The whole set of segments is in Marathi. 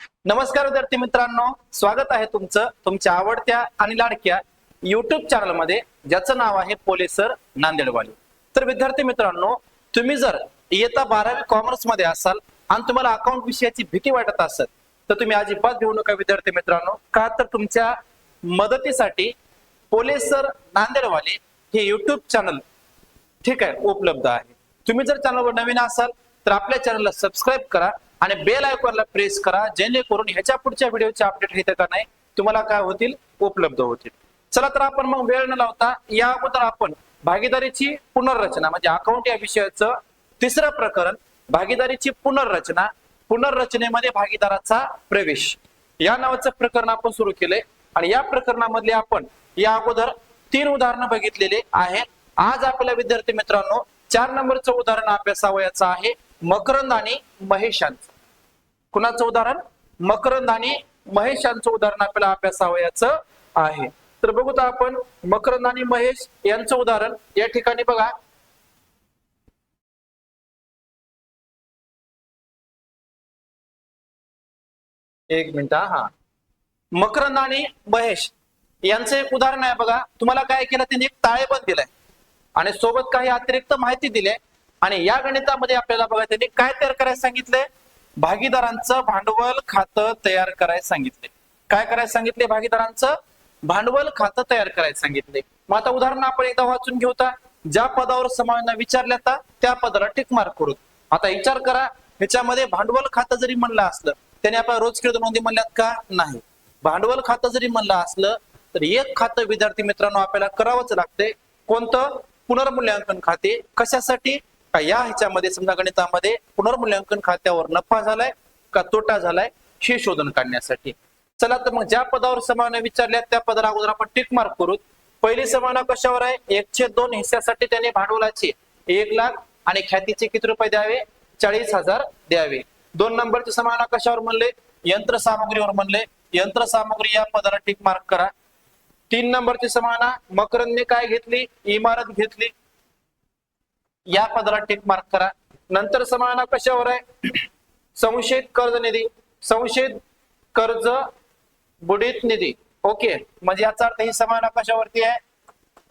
नमस्कार विद्यार्थी मित्रांनो स्वागत आहे तुमचं तुमच्या आवडत्या आणि लाडक्या युट्यूब चॅनलमध्ये ज्याचं नाव आहे पोलेसर नांदेडवाली. तर विद्यार्थी मित्रांनो तुम्ही जर इयत्ता बारावी कॉमर्समध्ये असाल आणि तुम्हाला अकाउंट विषयाची भीती वाटत असेल तर तुम्ही अजिबात घेऊ नका विद्यार्थी मित्रांनो का तर तुमच्या मदतीसाठी पोलेसर नांदेडवाले हे युट्यूब चॅनल ठीक आहे उपलब्ध आहे. तुम्ही जर चॅनलवर नवीन असाल तर आपल्या चॅनलला सबस्क्राईब करा. आणि बेल आयकॉनला प्रेस करा जेणेकरून ह्याच्या पुढच्या व्हिडिओचे अपडेट येते का नाही तुम्हाला काय होतील उपलब्ध होतील. चला तर आपण मग वेळ न लावता या अगोदर आपण भागीदारीची पुनर्रचना म्हणजे अकाउंट या विषयाचं तिसरं प्रकरण भागीदारीची पुनर्रचना पुनर्रचनेमध्ये भागीदाराचा प्रवेश. या नावाचं प्रकरण आपण सुरू केलंय आणि या प्रकरणामधले आपण या अगोदर तीन उदाहरणं बघितलेले आहेत. आज आपल्या विद्यार्थी मित्रांनो चार नंबरचं उदाहरण अभ्यासावयाचं आहे. मकरंद आणि महेशांचं. कुणाचं उदाहरण? मकरंद आणि महेशांचं उदाहरण आपल्याला अभ्यासावयाचं आहे. तर बघू तर आपण मकरंद आणि महेश यांचं उदाहरण. या ठिकाणी बघा. एक मिनिट हा. हा. मकरंद आणि महेश यांचं एक उदाहरण आहे बघा. तुम्हाला काय केलं त्यांनी? एक ताळेबंद दिलाय. आणि सोबत काही अतिरिक्त माहिती दिली आहे. आणि या गणितामध्ये आपल्याला बघा त्यांनी काय तयार करायला सांगितलंय? भागीदारांचं भांडवल खातं तयार करायला सांगितले. काय करायला सांगितले भागीदारांचं? भांडवल खातं तयार करायला सांगितले. मग आता उदाहरण आपण एकदा वाचून घेऊता ज्या पदावर समावेश विचारल्या त्या पदाला टिक मार्क करू. आता विचार करा ह्याच्यामध्ये भांडवल खातं जरी म्हणलं असलं त्याने आपण रोज खेळ नोंदी म्हणल्यात का? नाही. भांडवल खातं जरी म्हणलं असलं तर एक खातं विद्यार्थी मित्रांनो आपल्याला करावंच लागतंय. कोणतं? पुनर्मूल्यांकन खाते. कशासाठी? का या ह्याच्यामध्ये समजा गणितामध्ये पुनर्मूल्यांकन खात्यावर नफा झालाय का तोटा झालाय हे शोधून काढण्यासाठी. चला तर मग ज्या पदावर समान विचारल्या त्या पदाला अगोदर आपण टिक मार्क करू. पहिली समाना कशावर आहे? एकशे दोन हिस्स्यासाठी त्याने भांडवलाचे. एक लाख आणि ख्यातीचे किती रुपये द्यावे? चाळीस हजार द्यावे. दोन नंबरची समाना कशावर म्हणले? यंत्रसामुग्रीवर म्हणले. यंत्रसामुग्री या पदाला टिक मार्क करा. तीन नंबरची समाना मकरंदने काय घेतली? इमारत घेतली. या पदाला टिक मार्क करा. नंतर समावना कशावर आहे? संशयित कर्ज निधी. संशयित कर्ज बुडीत निधी. ओके. म्हणजे याचा अर्थ ही समावना कशावरती आहे?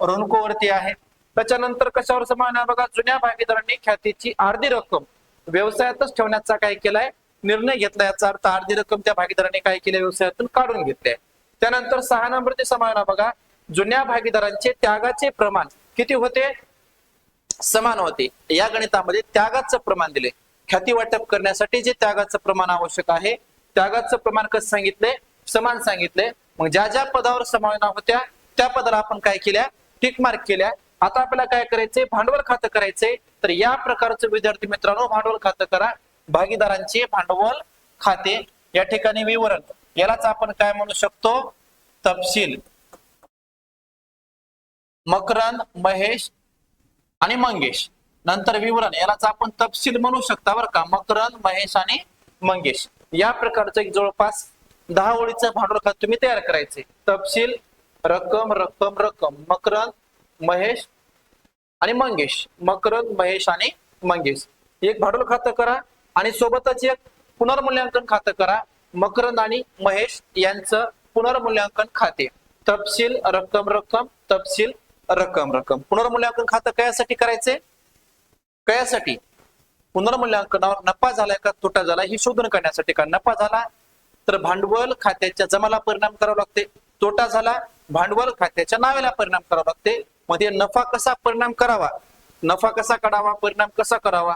ऋणकोवरती आहे. त्याच्यानंतर कशावर समावना बघा जुन्या भागीदारांनी ख्यातीची अर्धी रक्कम व्यवसायातच ठेवण्याचा काय केलाय? निर्णय घेतला. याचा अर्थ अर्धी रक्कम त्या भागीदारांनी काय केले? व्यवसायातून काढून घेतले. त्यानंतर सहा नंबरचे समावना बघा. जुन्या भागीदारांचे त्यागाचे प्रमाण किती होते? समान होते. या गणितामध्ये त्यागाचं प्रमाण दिले ख्याती वाटप करण्यासाठी जे त्यागाचं प्रमाण आवश्यक आहे त्यागाचं प्रमाण कसं सांगितले समान सांगितले मग ज्या ज्या पदावर समावना होत्या त्या पदाला आपण काय केल्या? टिक मार्क केल्या. आता आपल्याला काय करायचंय? भांडवल खातं करायचंय. तर या प्रकारचं विद्यार्थी मित्रांनो भांडवल खातं करा. भागीदारांचे भांडवल खाते. या ठिकाणी विवरण. यालाच आपण काय म्हणू शकतो? तपशील. मकरंद महेश आणि मंगेश. नंतर विवरण यालाच आपण तपशील म्हणू शकता बरं का. मकरंद महेश आणि मंगेश. या प्रकारचं एक जवळपास दहा ओळीचं भांडवल खातं तुम्ही तयार करायचे. तपशील रक्कम रक्कम रक्कम. मकरंद महेश आणि मंगेश. मकरंद महेश आणि मंगेश. एक भांडवल खातं करा आणि सोबतच एक पुनर्मूल्यांकन खातं करा. मकरंद आणि महेश यांचं पुनर्मूल्यांकन खाते. तपशील रक्कम रक्कम. तपशील रक्कम रक्कम. पुनर्मूल्यांकन खातं कयासाठी करायचे कयासाठी? पुनर्मूल्यांकनावर नफा झालाय का तोटा झाला हे शोधन करण्यासाठी का? नफा झाला तर भांडवल खात्याच्या जमाला परिणाम करावा लागते तोटा झाला भांडवल खात्याच्या नावेला परिणाम करावा लागते मध्ये नफा कसा परिणाम करावा? नफा कसा काढावा? परिणाम कसा करावा?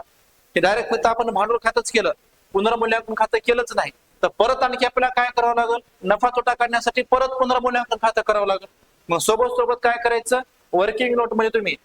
हे डायरेक्ट फक्त आपण भांडवल खातच केलं. पुनर्मूल्यांकन खातं केलंच नाही. तर परत आणखी आपल्याला काय करावं लागेल? नफा तोटा काढण्यासाठी परत पुनर्मूल्यांकन खातं करावं लागेल. मग सोबत सोबत काय करायचं? वर्किंग नोट म्हणजे तुम्ही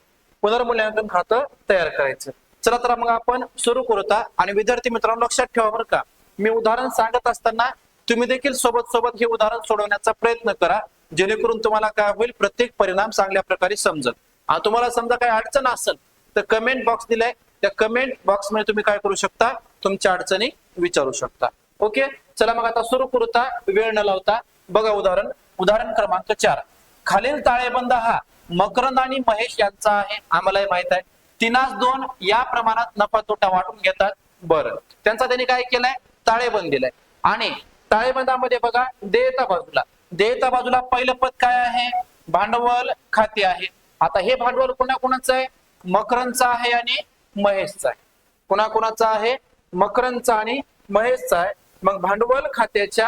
पुनर्मूल्यांकन खातं तयार करायचं. चला तर मग आपण सुरू करूता आणि विद्यार्थी मित्रांनो लक्षात ठेवा बरं का. मी उदाहरण सांगत असताना तुम्ही देखील सोबत सोबत हे उदाहरण सोडवण्याचा प्रयत्न करा. जेणेकरून तुम्हाला काय होईल प्रत्येक परिणाम चांगल्या प्रकारे समजल. आणि तुम्हाला समजा काही अडचण असेल तर कमेंट बॉक्स दिलाय. त्या कमेंट बॉक्समध्ये तुम्ही काय करू शकता? तुमच्या अडचणी विचारू शकता. ओके चला मग आता सुरू करूता वेळ न लावता बघा उदाहरण. उदाहरण क्रमांक चार. खालील ताळेबंद हा. मकरंद आणि महेश यांचा आहे आम्हालाही माहीत आहे. तिनास दोन या प्रमाणात नफा तोटा वाटून घेतात. बरं. त्यांचा त्यांनी काय केलंय? ताळेबंद दिलाय. आणि ताळेबंदामध्ये बघा देयता बाजूला. देयता बाजूला पहिलं पद काय आहे? भांडवल खाते आहे. आता हे भांडवल कोणाकोणाचं आहे? मकरंदचं आहे आणि महेशचं आहे. कोणाकोणाचं आहे? मकरंदचा आणि महेशचं आहे. मग भांडवल खात्याच्या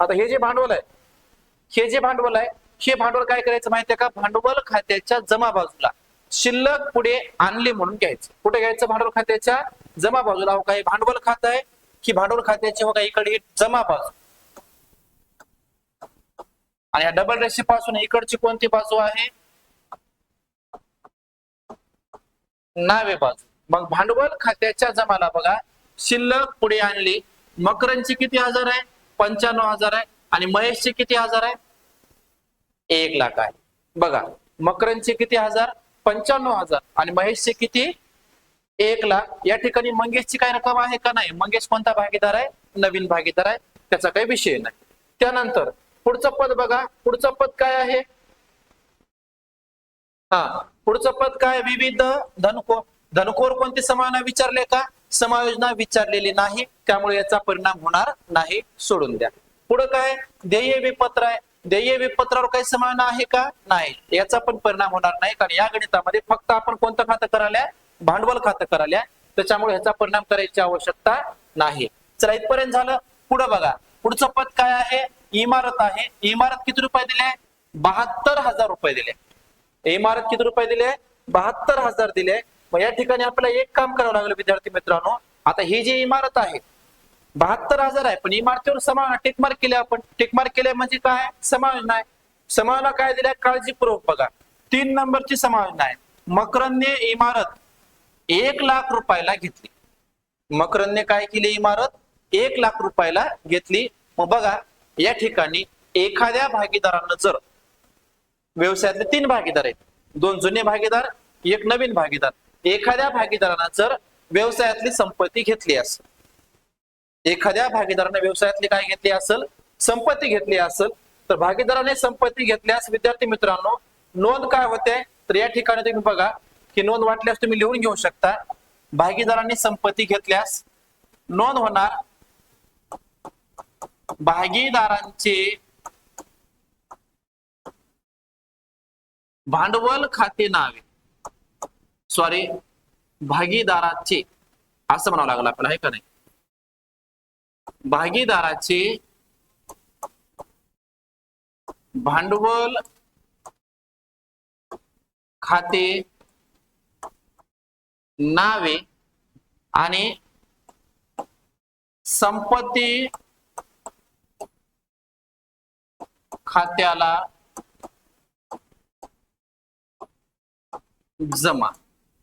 आता हे जे भांडवल आहे हे जे भांडवल आहे हे भांडवल काय करायचं माहितीये का? भांडवल खात्याच्या जमा बाजूला. शिल्लक पुढे आणली म्हणून घ्यायचं. कुठे घ्यायचं भांडवल खात्याच्या? जमा बाजूला. हो काही भांडवल खात आहे. की भांडवल खात्याची हो का इकडे जमा बाजू. आणि या डबल रेषे पासून इकडची कोणती बाजू आहे? नावे बाजू. मग भांडवल खात्याच्या जमाला बघा. शिल्लक पुढे आणली. मकरांची किती हजार आहे? पंच्याण्णव हजार आहे. आणि महेशची किती हजार आहे? एक लाख आहे. बघा मकरंदचे किती हजार? पंच्याण्णव हजार. आणि महेशचे किती? एक लाख. या ठिकाणी मंगेशची काय रक्कम आहे का नाही? मंगेश कोणता भागीदार आहे? नवीन भागीदार आहे. त्याचा काही विषय नाही. त्यानंतर पुढचं पद बघा. पुढचं पद काय आहे? हा. पुढचं पद काय? विविध धनकोर धनकोर कोणती समायोजना विचारले का? समायोजना विचारलेली नाही. त्यामुळे याचा परिणाम होणार नाही. सोडून द्या. पुढं काय? ध्येय विपत्र आहे. देय विपत्रावर काही समान आहे का? नाही. याचा पण परिणाम होणार नाही. कारण या गणितामध्ये फक्त आपण कोणतं खातं करायला? भांडवल खातं करायला. त्याच्यामुळे ह्याचा परिणाम करायची आवश्यकता नाही. चला इथपर्यंत झालं. पुढं बघा. पुढचं पद काय आहे? इमारत आहे. इमारत किती रुपये दिले? बहात्तर हजार रुपये दिले. इमारत किती रुपये दिले? बहात्तर हजार दिले. मग या ठिकाणी आपल्याला एक काम करावं लागलं विद्यार्थी मित्रांनो. आता ही जी इमारत आहे बहात्तर हजार आहे पण इमारतीवर समान टेकमार्क केले आपण. टेकमार्क केले म्हणजे काय? समायोजना आहे समायोजना काय दिल्या? काळजीपूर्वक बघा. तीन नंबरची समायोजना आहे मकरंदने इमारत एक लाख रुपयाला घेतली. मकरंदने काय केली इमारत? एक लाख रुपयाला घेतली. मग बघा या ठिकाणी एखाद्या भागीदारानं जर व्यवसायातले तीन भागीदार आहेत. दोन जुने भागीदार एक नवीन भागीदार. एखाद्या भागीदारानं जर व्यवसायातली संपत्ती घेतली असेल एखाद्या भागीदाराने व्यवसायातली काय घेतली असेल संपत्ती घेतली असेल तर भागीदाराने संपत्ती घेतल्यास विद्यार्थी मित्रांनो नोंद काय होते? तर या ठिकाणी तुम्ही बघा की नोंद वाटल्यास तुम्ही लिहून घेऊ शकता. भागीदारांनी संपत्ती घेतल्यास नोंद होणार भागीदारांचे भांडवल खाते नावे. सॉरी भागीदाराचे. असं म्हणावं लागलं आपल्याला आहे का नाही? भागीदाराचे भांडवल खाते नावे आणि संपत्ती खात्याला जमा.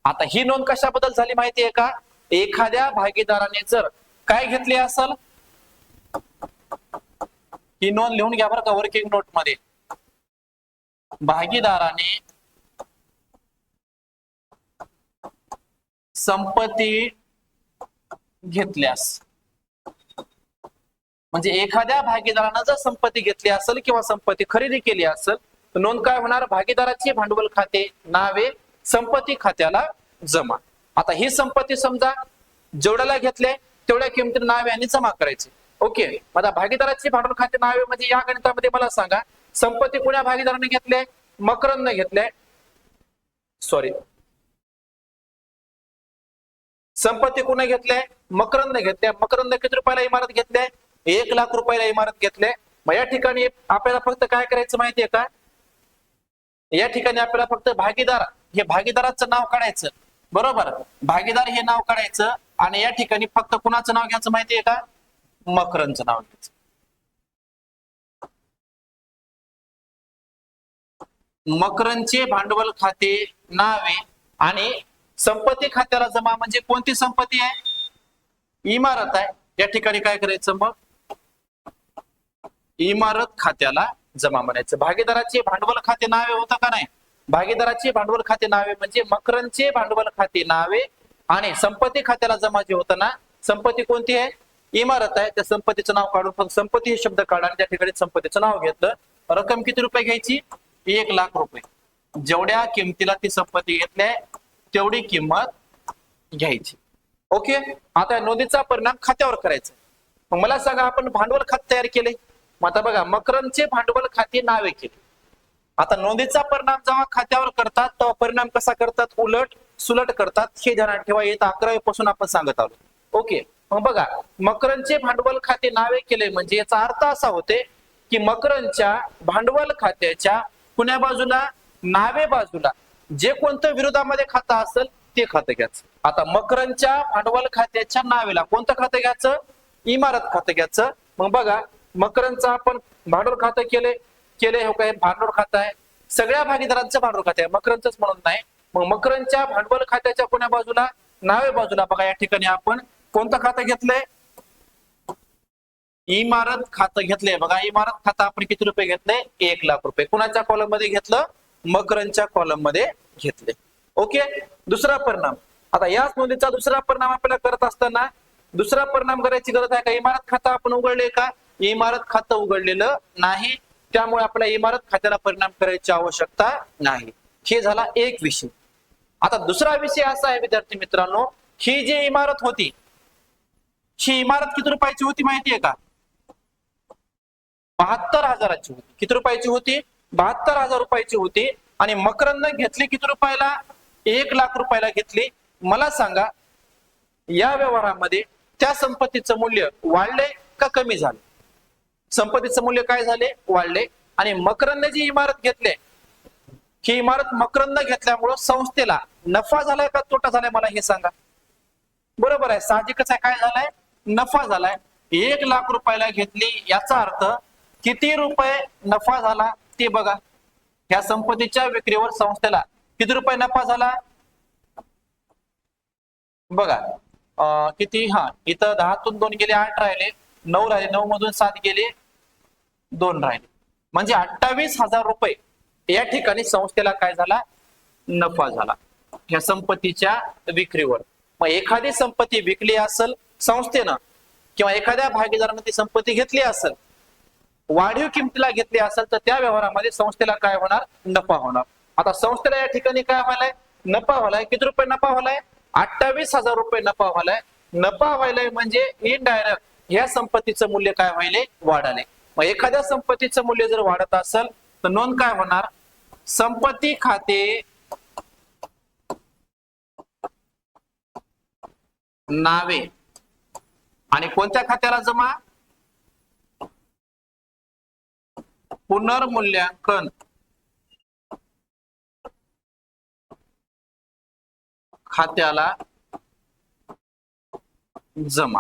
आता ही नोंद कशाबद्दल झाली माहिती आहे का? एखाद्या भागीदाराने जर काय घेतले असेल ही नोंद लिहून घ्या बरं का वर्किंग नोटमध्ये. भागीदाराने संपत्ती घेतल्यास म्हणजे एखाद्या भागीदारानं जर संपत्ती घेतली असेल किंवा संपत्ती खरेदी केली असेल तर नोंद काय होणार? भागीदाराचे भांडवल खाते नावे संपत्ती खात्याला जमा. आता ही संपत्ती समजा जेवढ्याला घेतले तेवढ्या किमतीने नावे आणि जमा करायची. ओके. आता भागीदाराची भांडवल खाते नावे म्हणजे या गणितामध्ये मला सांगा. संपत्ती कुण्या भागीदाराने घेतले मकरंदने घेतले सॉरी संपत्ती कुणी घेतले मकरंद घेतले मकरंद किती रुपयाला इमारत घेतले एक लाख रुपयाला इमारत घेतले मग या ठिकाणी आपल्याला फक्त काय करायचं माहितीये का? या ठिकाणी आपल्याला फक्त भागीदार हे भागीदाराचं नाव काढायचं. बरोबर? भागीदार हे नाव काढायचं आणि या ठिकाणी फक्त कुणाचं नाव घ्यायचं माहितीये का? मकरांचं नाव घ्यायचं मकरंदचे भांडवल खाते नावे आणि संपत्ती खात्याला जमा म्हणजे कोणती संपत्ती आहे? इमारत आहे. या ठिकाणी काय करायचं मग? इमारत खात्याला जमा म्हणायचं. भागीदाराचे भांडवल खाते नावे होतं का नाही? भागीदाराचे भांडवल खाते नावे म्हणजे मकरांचे भांडवल खाते नावे आणि संपत्ती खात्याला जमा जे होतं ना संपत्ती कोणती आहे? इमारत आहे त्या संपत्तीचं नाव काढून फक्त संपत्ती हे शब्द काढा आणि त्या ठिकाणी संपत्तीचं नाव घेतलं. रक्कम किती रुपये घ्यायची? एक लाख रुपये. जेवढ्या किमतीला ती संपत्ती घेतली तेवढी किंमत घ्यायची. ओके? आता नोंदीचा परिणाम खात्यावर करायचा मग मला सांगा आपण भांडवल खाते तयार केले? मग आता बघा मकरंदचे भांडवल खाते नावे केले. आता नोंदीचा परिणाम जेव्हा खात्यावर करतात तेव्हा परिणाम कसा करतात? उलट सुलट करतात. हे ध्यानात ठेवा येत अकरावी पासून आपण सांगत आलो. ओके? मग बघा मकरंदचे भांडवल खाते नावे केले म्हणजे याचा अर्थ असा होते की मकरंदच्या भांडवल खात्याच्या कुण्या बाजूला? नावे बाजूला. जे कोणतं विरोधामध्ये खातं असेल ते खातं घ्यायचं. आता मकरंदच्या भांडवल खात्याच्या नावेला कोणतं खातं घ्यायचं? इमारत खातं घ्यायचं. मग बघा मकरंदचं आपण भांडवल खातं केले केले हो काय? भांडवल खातं आहे. सगळ्या भागीदारांचं भांडवल खातं आहे. मकरंदच म्हणून नाही. मग मकरंदच्या भांडवल खात्याच्या कोण्या बाजूला? नावे बाजूला. बघा या ठिकाणी आपण कोणतं खातं घेतलंय? इमारत खातं घेतलंय. बघा इमारत खातं आपण किती रुपये घेतले? एक लाख रुपये. कुणाच्या कॉलममध्ये घेतलं? मकरांच्या कॉलममध्ये घेतले. ओके? दुसरा परिणाम. आता याच नोंदीचा दुसरा परिणाम आपल्याला करत असताना दुसरा परिणाम करायची गरज आहे का? इमारत खातं आपण उघडले का? इमारत खातं उघडलेलं नाही. त्यामुळे आपल्या इमारत खात्याला परिणाम करायची आवश्यकता नाही. हे झाला एक विषय. आता दुसरा विषय असा आहे विद्यार्थी मित्रांनो ही जी इमारत होती ही इमारत किती रुपयाची होती माहितीये का? बहात्तर हजाराची होती. किती रुपयाची होती? बहात्तर हजार रुपयाची होती. आणि मकरंद घेतली किती रुपयाला? एक लाख रुपयाला घेतली. मला सांगा या व्यवहारामध्ये त्या संपत्तीचं मूल्य वाढले का कमी झालं? संपत्तीचं मूल्य काय झाले? वाढले. आणि मकरंद जी इमारत घेतले ही इमारत मकरंद घेतल्यामुळं संस्थेला नफा झालाय का तोटा झालाय? मला हे सांगा. बरोबर आहे. साहजिकच आहे. काय झालंय? नफा झालाय. एक लाख रुपयाला घेतली याचा अर्थ किती रुपये नफा झाला ते बघा. ह्या संपत्तीच्या विक्रीवर संस्थेला किती रुपये नफा झाला? बघा किती? हा इथं दहातून दोन गेले आठ राहिले. नऊ राहिले नऊ मधून सात गेले दोन राहिले. म्हणजे अठ्ठावीस हजार रुपये या ठिकाणी संस्थेला काय झाला? नफा झाला. ह्या संपत्तीच्या विक्रीवर. मग एखादी संपत्ती विकली असेल संस्थेनं किंवा एखाद्या भागीदारानं ती संपत्ती घेतली असेल वाढीव किमतीला घेतली असेल तर त्या व्यवहारामध्ये संस्थेला काय होणार? नफा होणार. आता संस्थेला या ठिकाणी काय व्हायलाय? नफा व्हायलाय. किती रुपये नफा व्हायलाय? अठ्ठावीस हजार रुपये नफा व्हायलाय. नफा व्हायलाय म्हणजे इनडायरेक्ट ह्या संपत्तीचं मूल्य काय व्हायले वाढाले मग एखाद्या संपत्तीचं मूल्य जर वाढत असेल तर नोंद काय होणार? संपत्ती खाते नावे. आणि कोणत्या खात्याला जमा? पुनर्मूल्यांकन खात्याला जमा.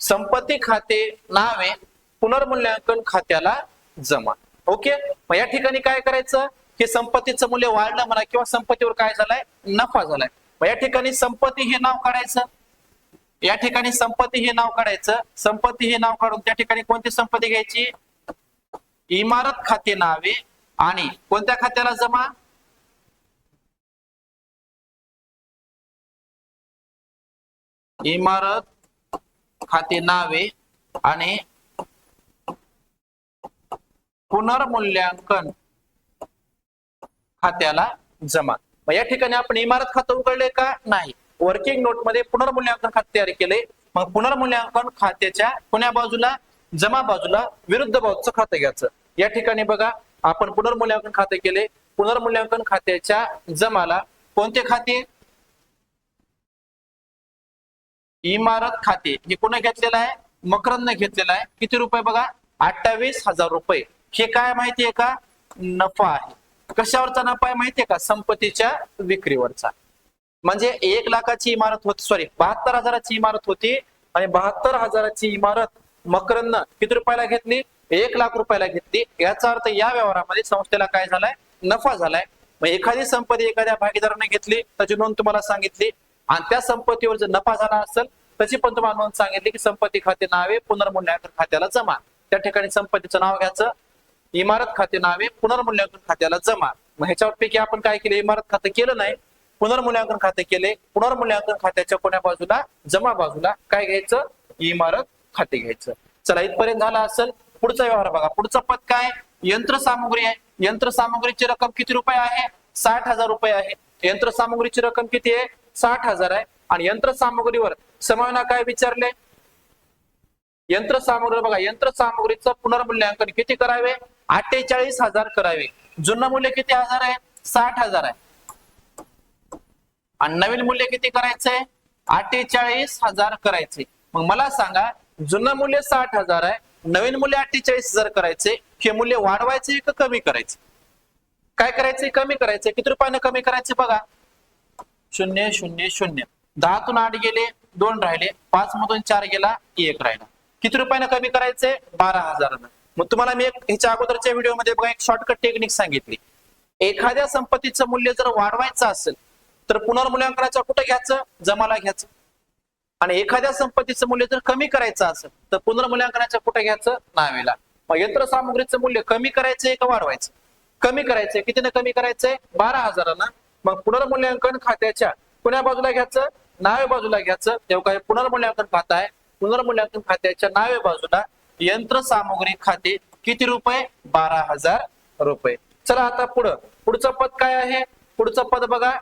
संपत्ती खाते नावे पुनर्मूल्यांकन खात्याला जमा. ओके? मग या ठिकाणी काय करायचं? की संपत्तीचं मूल्य वाढलं म्हणा किंवा संपत्तीवर काय झालाय? नफा झालाय. मग या ठिकाणी संपत्ती हे नाव काढायचं. या ठिकाणी संपत्ती हे नाव काढायचं. संपत्ती हे नाव काढून त्या ठिकाणी कोणती संपत्ती घ्यायची? इमारत खाते नावे आणि कोणत्या खात्याला जमा? इमारत खाते नावे आणि पुनर्मूल्यांकन खात्याला जमा. मग या ठिकाणी आपण इमारत खातं उघडले का? नाही. वर्किंग नोटमध्ये पुनर्मूल्यांकन खाते तयार केले. मग पुनर्मूल्यांकन खात्याच्या पुण्या बाजूला? जमा बाजूला विरुद्ध बाजूचं खातं घ्यायचं. या ठिकाणी बघा आपण पुनर्मूल्यांकन खाते केले. पुनर्मूल्यांकन खात्याच्या जमाला कोणते खाते? इमारत खाते. हे कोणा घेतलेलं आहे? मकरंद घेतलेलं आहे. किती रुपये बघा? अठ्ठावीस हजार रुपये. हे काय माहितीये का? नफा आहे. कशावरचा नफा आहे माहितीये का? संपत्तीच्या विक्रीवरचा. म्हणजे एक लाखाची इमारत होती सॉरी बहात्तर हजाराची इमारत होती आणि बहात्तर हजाराची इमारत मकरंद किती रुपयाला घेतली? एक लाख रुपयाला घेतली. याचा अर्थ या व्यवहारामध्ये संस्थेला काय झालाय? नफा झालाय. मग एखादी संपत्ती एखाद्या भागीदाराने घेतली त्याची नोंद तुम्हाला सांगितली आणि त्या संपत्तीवर जर नफा झाला असेल त्याची पण तुम्हाला नोंद सांगितली की संपत्ती खाते नावे पुनर्मूल्यांकन खात्याला जमा. त्या ठिकाणी संपत्तीचं नाव घ्यायचं. इमारत खाते नावे पुनर्मूल्यांकन खात्याला जमा. मग ह्याच्यापैकी आपण काय केलं? इमारत खातं केलं नाही. पुनर्मूल्यांकन खाते केले. पुनर्मूल्यांकन खात्याच्या कोण्या बाजूला? जमा बाजूला. काय घ्यायचं? इमारत खाते घ्यायचं. चला इथपर्यंत झाला असेल. पुढचा व्यवहार बघा. पुढचं पद काय? यंत्रसामुग्री आहे. यंत्रसामुग्रीची रक्कम किती रुपये आहे? साठ हजार रुपये आहे. यंत्रसामुग्रीची रक्कम किती आहे? साठ हजार आहे. आणि यंत्रसामुग्रीवर समावना काय विचारले? यंत्रसामुग्री बघा. यंत्रसामुग्रीचं पुनर्मूल्यांकन किती करावे? अठ्ठेचाळीस हजार करावे. जुनं मूल्य किती हजार आहे? साठ हजार आहे. आणि नवीन मूल्य किती करायचंय? अठ्ठेचाळीस हजार करायचे मग मला सांगा जुनं मूल्य साठ हजार आहे नवीन मूल्य अठ्ठेचाळीस हजार करायचे हे मूल्य वाढवायचे का कमी करायचे काय करायचे कमी करायचे किती रुपयानं कमी करायचे बघा? शून्य शून्य शून्य. दहातून आठ गेले दोन राहिले. पाच मधून चार गेला एक राहिला. किती रुपयानं कमी करायचे बारा हजारानं. मग तुम्हाला मी एक ह्याच्या अगोदरच्या व्हिडिओमध्ये बघा एक शॉर्टकट टेक्निक सांगितली. एखाद्या संपत्तीचं मूल्य जर वाढवायचं असेल तर पुनर्मूल्यांकनाचा कुठं घ्यायचं? जमाला घ्यायचं. आणि एखाद्या संपत्तीचं मूल्य जर कमी करायचं असेल तर पुनर्मूल्यांकनाच्या कुठं घ्यायचं? नावेला. मग यंत्रसामुग्रीचं मूल्य कमी करायचंय का वाढवायचं? कमी करायचंय. कितीने कमी करायचंय? बारा हजारानं. मग पुनर्मूल्यांकन खात्याच्या कुण्या बाजूला घ्यायचं? नावे बाजूला घ्यायचं. तेव्हा काय पुनर्मूल्यांकन खातं आहे. पुनर्मूल्यांकन खात्याच्या नावे बाजूला यंत्रसामुग्री खाते किती रुपये? बारा हजार रुपये. चला आता पुढं. पुढचं पद काय आहे? पुढचं पद बघा.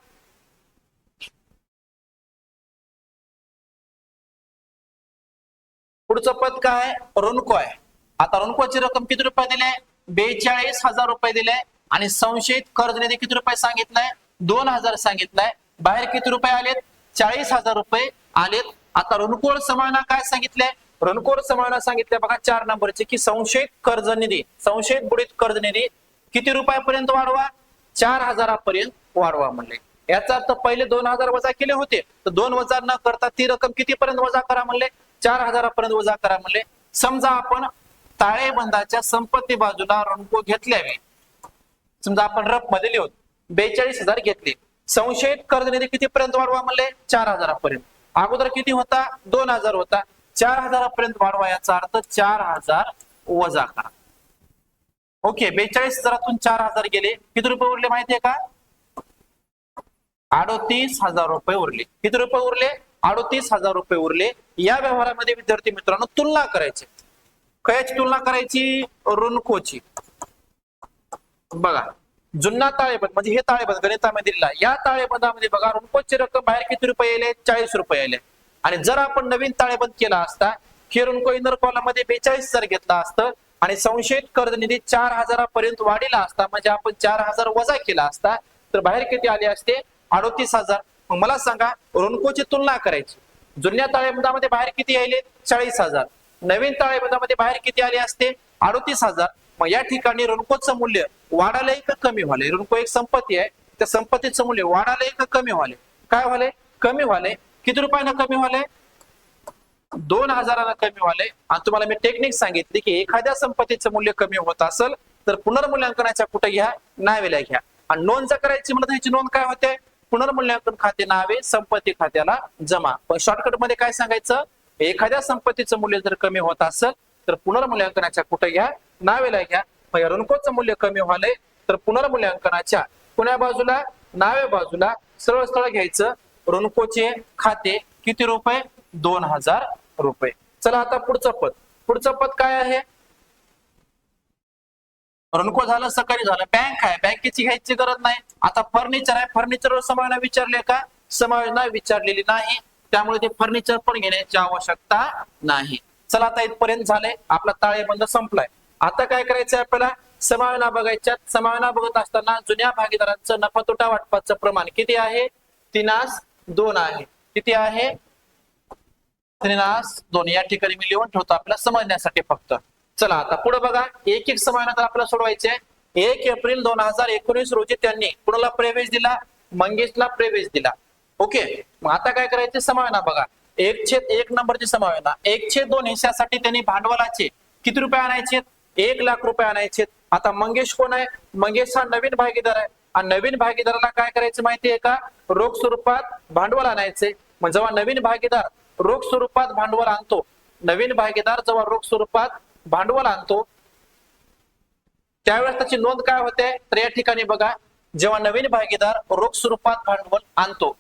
पुढचं पद काय? आहे ऋणको आहे. आता ऋणकोची रक्कम किती रुपये दिले? बेचाळीस हजार रुपये दिले. आणि संशयित कर्ज निधी किती रुपये सांगितलाय? दोन हजार सांगितलाय. बाहेर किती रुपये आलेत? चाळीस हजार रुपये आलेत. आता ऋणकोळ समाना काय सांगितलंय? ऋणकोळ समाना सांगितलंय बघा चार नंबरचे की संशयित कर्ज निधी संशयित बुडीत कर्ज निधी किती रुपयापर्यंत वाढवा? चार हजारापर्यंत वाढवा म्हणले. याचा अर्थ पहिले दोन हजार वजा केले होते. तर दोन वजा न करता ती रक्कम कितीपर्यंत वजा करा म्हणले? चार हजारापर्यंत वजा करा म्हणले. समजा आपण ताळेबंदाच्या संपत्ती बाजूला रणको घेतल्यावे समजा आपण रफमध्ये लिहून बेचाळीस हजार घेतले. संशयित कर्ज निधी कितीपर्यंत वाढवा म्हणले? चार हजारापर्यंत. अगोदर किती होता? दोन हजार होता. चार हजारापर्यंत वाढवा याचा अर्थ चार हजार वजा करा. ओके बेचाळीस हजारातून चार हजार गेले. किती रुपये उरले माहितीये का? अडोतीस हजार रुपये उरले. किती रुपये उरले? अडोतीस हजार रुपये उरले. या व्यवहारामध्ये विद्यार्थी मित्रांनो तुलना करायची. कयाची तुलना करायची? रुनकोची बघा. जुन्ना ताळेबंद म्हणजे हे ताळेबंद गणितामध्ये दिलेला या ताळेबंदामध्ये बघा ऋणकोची रक्कम बाहेर किती रुपये येले चाळीस रुपये येले आणि जर आपण नवीन ताळेबंद केला असता हे रुणको इनर कॉलममध्ये बेचाळीस हजार घेतला असतं आणि संशयित कर्ज निधी चार हजारापर्यंत वाढीला असता म्हणजे आपण चार हजार वजा केला असता तर बाहेर किती आले असते? अडोतीस हजार. मग मला सांगा रोनकोची तुलना करायची. जुन्या ताळेबंदामध्ये बाहेर किती आले चाळीस हजार. नवीन ताळेबंदामध्ये बाहेर किती आले असते? अडोतीस हजार. मग या ठिकाणी ऋणकोचं मूल्य वाढालंय का कमी व्हाले ऋणको एक संपत्ती आहे. त्या संपत्तीचं मूल्य वाढालंय का कमी व्हाले काय व्हाले कमी व्हाले किती रुपयानं कमी व्हाले दोन हजारानं कमी व्हाले आणि तुम्हाला मी टेक्निक सांगितली की एखाद्या संपत्तीचं मूल्य कमी होत असेल तर पुनर्मूल्यांकनाच्या कुठे घ्या? नावेला घ्या. आणि नोंद जर करायची म्हणत ह्याची नोंद काय होते? पुनर्मूल्यांकन खाते नावे संपत्ती खात्याला जमा. पण शॉर्टकटमध्ये काय सांगायचं? एखाद्या संपत्तीचं मूल्य जर कमी होत असेल तर पुनर्मूल्यांकनाच्या कुठे घ्या? नावेला घ्या. मग ऋणकोचं मूल्य कमी व्हालंय तर पुनर्मूल्यांकनाच्या पुण्या बाजूला? नावे बाजूला. सरळ सरळ घ्यायचं. ऋणकोचे खाते किती रुपये? दोन हजार रुपये. चला आता पुढचं पद. पुढचं पद काय आहे? रणको झालं सकाळी झालं. बँक आहे. बँकेची घ्यायची गरज नाही. आता फर्निचर आहे. फर्निचरवर समायोजना विचारले का? समायोजना विचारलेली नाही. त्यामुळे ते फर्निचर पण घेण्याची आवश्यकता नाही. चला आता इथपर्यंत झालंय आपला ताळेबंद संपलाय. आता काय करायचंय आपल्याला? समायोजना बघायच्या समायोजना बघत असताना जुन्या भागीदारांचं नफा तोटा वाटपाचं प्रमाण किती आहे? तिनास दोन आहे. किती आहे? त्रिनास दोन. या ठिकाणी मी लिहून ठेवतो आपल्याला समजण्यासाठी फक्त. चला आता पुढे बघा. एक एक समानता आपल्याला सोडवायचे. एक एप्रिल दोन हजार एकोणीस रोजी त्यांनी कुणाला प्रवेश दिला? मंगेशला प्रवेश दिला. ओके? मग आता काय करायचे? समायोजना बघा. एक छेद एक नंबरची समायोजना एक छेद दोन हिस्सासाठी त्यांनी भांडवलाचे किती रुपये आणायचे? एक लाख रुपये आणायचे. आता मंगेश कोण आहे? मंगेश हा नवीन भागीदार आहे. आणि नवीन भागीदाराला काय करायचं माहितीये का? रोख स्वरूपात भांडवल आणायचे. मग जेव्हा नवीन भागीदार रोख स्वरूपात भांडवल आणतो नवीन भागीदार जेव्हा रोख स्वरूपात भांडवल आणतो. त्यावेळेस त्याची नोंद काय होते? तर या ठिकाणी बघा जेव्हा नवीन भागीदार रोख स्वरूपात भांडवल आणतो